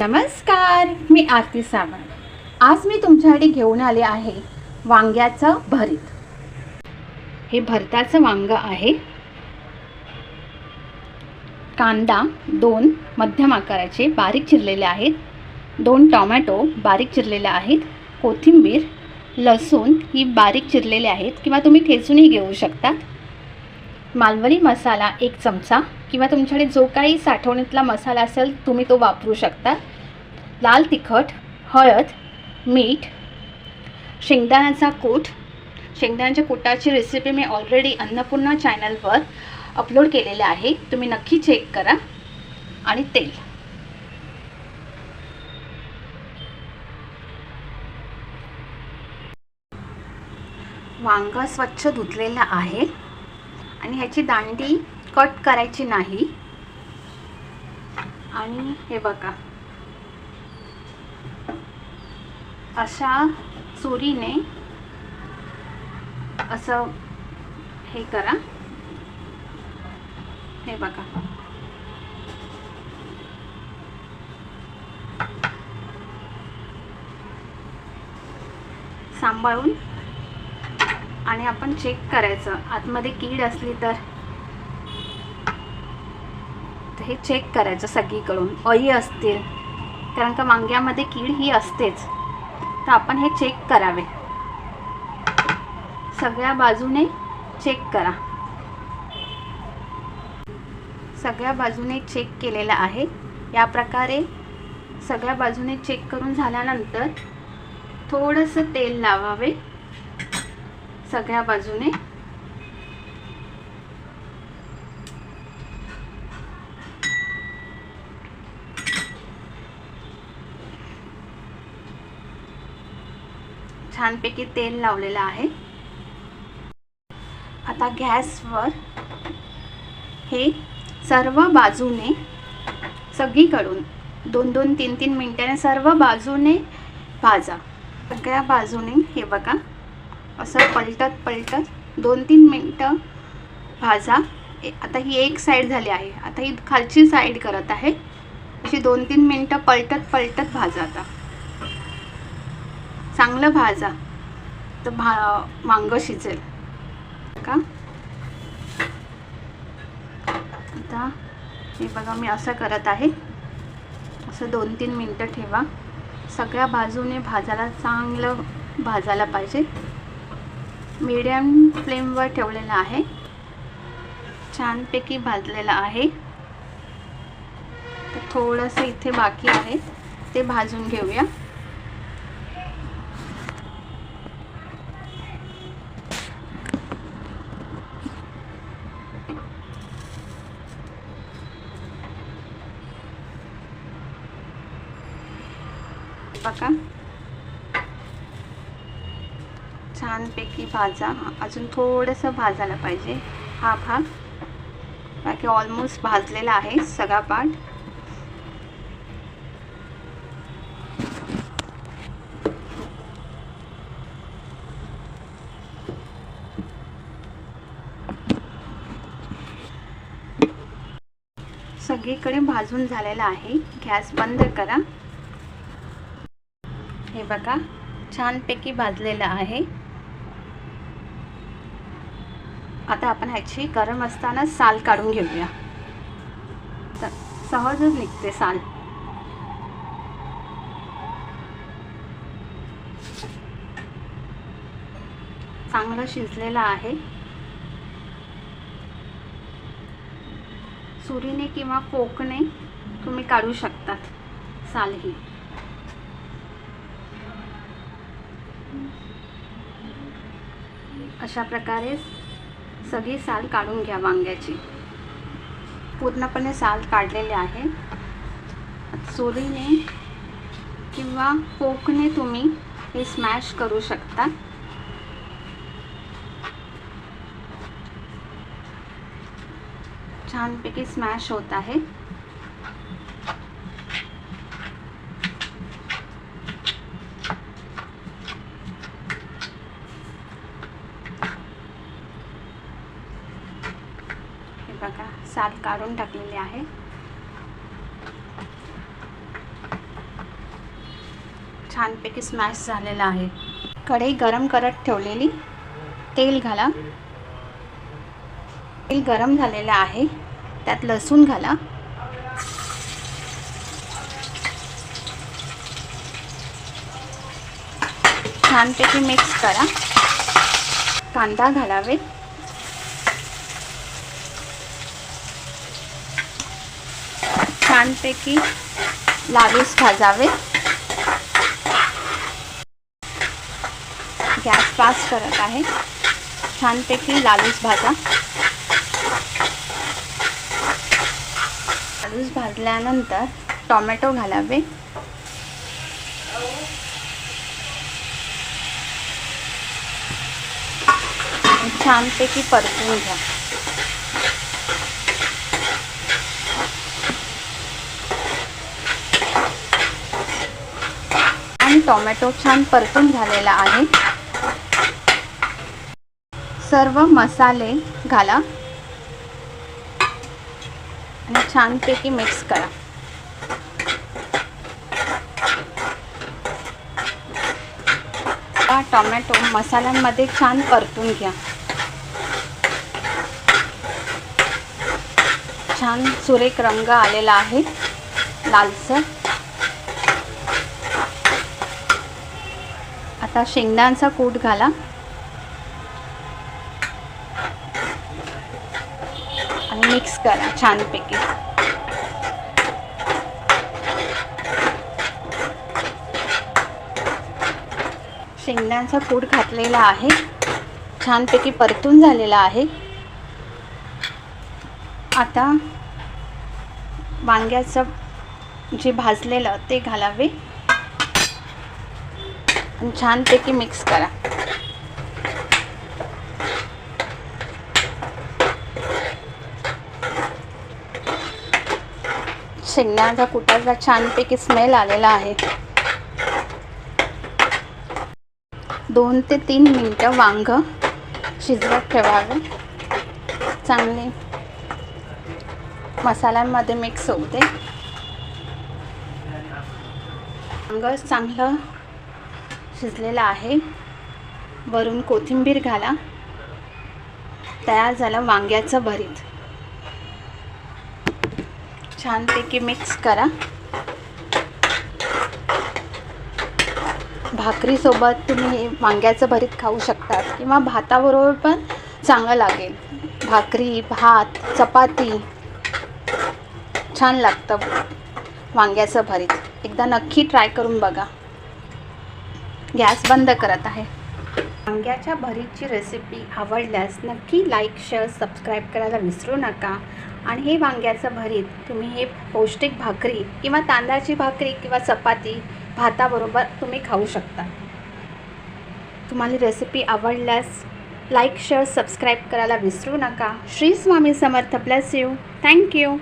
नमस्कार मी आरती सावंत. आज मी तुमच्यासाठी घेऊन आले आहे वांग्याचं भरीत. हे भरताचं वांग आहे. कांदा दोन मध्यम आकाराचे बारीक चिरलेले आहेत. दोन टोमॅटो बारीक चिरलेले आहेत. कोथिंबीर लसूण ही बारीक चिरलेले आहेत. किंवा तुम्ही ठेचूनही घेऊ शकता मालवणी मसाला एक चमचा किंवा तुमच्याकडे जो काही साठवणीतला मसाला असेल तुम्ही तो वापरू शकता. लाल तिखट हळद मीठ शेंगदाण्याचा कूट. शेंगदाण्याच्या कुटाची रेसिपी मी ऑलरेडी अन्नपूर्णा चॅनलवर अपलोड केलेले आहे. तुम्ही नक्की चेक करा. आणि तेल. वांग स्वच्छ धुतलेलं आहे. आणि ह्याची दांडी कट करायची नाही. आणि हे बघा. अशा चोरीने असं हे करा. हे बघा. सांभाळून आणि आपण चेक करायचं. आतमध्ये कीड असली तर? हे चेक करायचं सगळीकडून. अळी असतील. कारण का वांग्यामध्ये कीड ही असतेच. तर आपण हे चेक करावे. सगळ्या बाजूने चेक करा. सगळ्या बाजूने चेक केलेलं आहे. या प्रकारे सगळ्या बाजूने चेक करून झाल्यानंतर थोडंसं तेल लावावे. सगळ्या बाजूने. छानपैकी तेल लावलेलं आहे. आता गॅसवर हे सर्व बाजूने सगळीकडून दोन दोन तीन तीन मिनिटाने सर्व बाजूने भाजा. सगळ्या बाजूने हे बघा. असं पलटत पलटत दोन तीन मिनटं भाजा. ए- आता ही एक साईड झाली आहे. आता ही खालची साईड करत आहे. अशी दोन तीन मिनटं पलटत पलटत भाजा आता. चांगलं भाजा. तर भा वांग शिजेल. का? आता हे बघा मी असं करत आहे. असं दोन तीन मिनटं ठेवा. सगळ्या बाजूने भाजायला चांगलं भाजायला पाहिजे. मीडियम फ्लेमवर ठेवलेला आहे. छानपैकी भाजलेला आहे. तर थोडंसं इथे बाकी आहे. ते भाजून घेऊया. बघा. छानपैकी भाजा. अजून थोडंसं भाजायला पाहिजे. हा भाग. बाकी ऑलमोस्ट भाजलेला आहे सगळा पार्ट सगळीकडे भाजून झालेला आहे. गॅस बंद करा. हे बघा. छानपैकी भाजलेलं आहे. आता आपण ह्याची गरम असताना साल काढून घेऊया. तर सहजच निघते साल. चांगलं शिजलेलं आहे. सुरीने किंवा फोकने तुम्ही काढू शकतात साल ही. अशा प्रकारे सगळी साल काढून घ्या वांग्याची. पूर्णपणे साल काढलेले आहे. चोरीने किंवा पोकने तुम्ही हे स्मॅश करू शकता. छानपैकी स्मॅश होत आहे हे बघा काढून टाकलेले आहे. छानपैकी स्मॅश झालेला आहे. कढई गरम करत ठेवलेली. तेल घाला. तेल गरम झालेलं आहे. त्यात लसूण घाला. छानपैकी मिक्स करा. कांदा घालावेत. छानपैकी लावीस भाजावे. गॅस पास करत आहे. छानपैकी लालूस भाजा. लालूस भाजल्यानंतर टोमॅटो घालावे. छानपैकी परतून घ्या आणि टोमॅटो छान परतून झालेला आहे. सर्व मसाले घाला. आणि छानपैकी मिक्स करा. हा टोमॅटो मसाल्यांमध्ये छान परतून घ्या. छान सुरेख रंग आलेला आहे. लालसर. आता शेंगदाणचा कूट घाला. आणि मिक्स करा छानपैकी. शेंगदाण्याचा कूट घातलेला आहे. छानपैकी परतून झालेला आहे. आता वांग्याचं जे भाजलेलं ते घालावे. आणि छानपैकी मिक्स करा. शेंगण्याचा कुटाचा छानपैकी स्मेल आलेला आहे. दोन ते तीन मिनटं वांग शिजवत ठेवावे. चांगले मसाल्यांमध्ये मिक्स होते वांग चांगलं शिजलेलं आहे. वरून कोथिंबीर घाला. तयार झालं वांग्याचं भरीत. छानपैकी मिक्स करा. भाकरीसोबत तुम्ही वांग्याचं भरीत खाऊ शकतात किंवा भाताबरोबर पण चांगलं लागेल. भाकरी भात चपाती. छान लागतं वांग्याचं भरीत. एकदा नक्की ट्राय करून बघा. गॅस बंद करत आहे. वांग्याच्या भरीतची रेसिपी आवडल्यास नक्की लाईक शेअर सबस्क्राईब करायला विसरू नका. आणि हे वांग्याचं भरीत तुम्ही हे पौष्टिक भाकरी किंवा तांदळाची भाकरी किंवा चपाती भाताबरोबर तुम्ही खाऊ शकता. तुम्हाला रेसिपी आवडल्यास लाईक शेअर सबस्क्राईब करायला विसरू नका. Shri Swami Samarth plus you thank you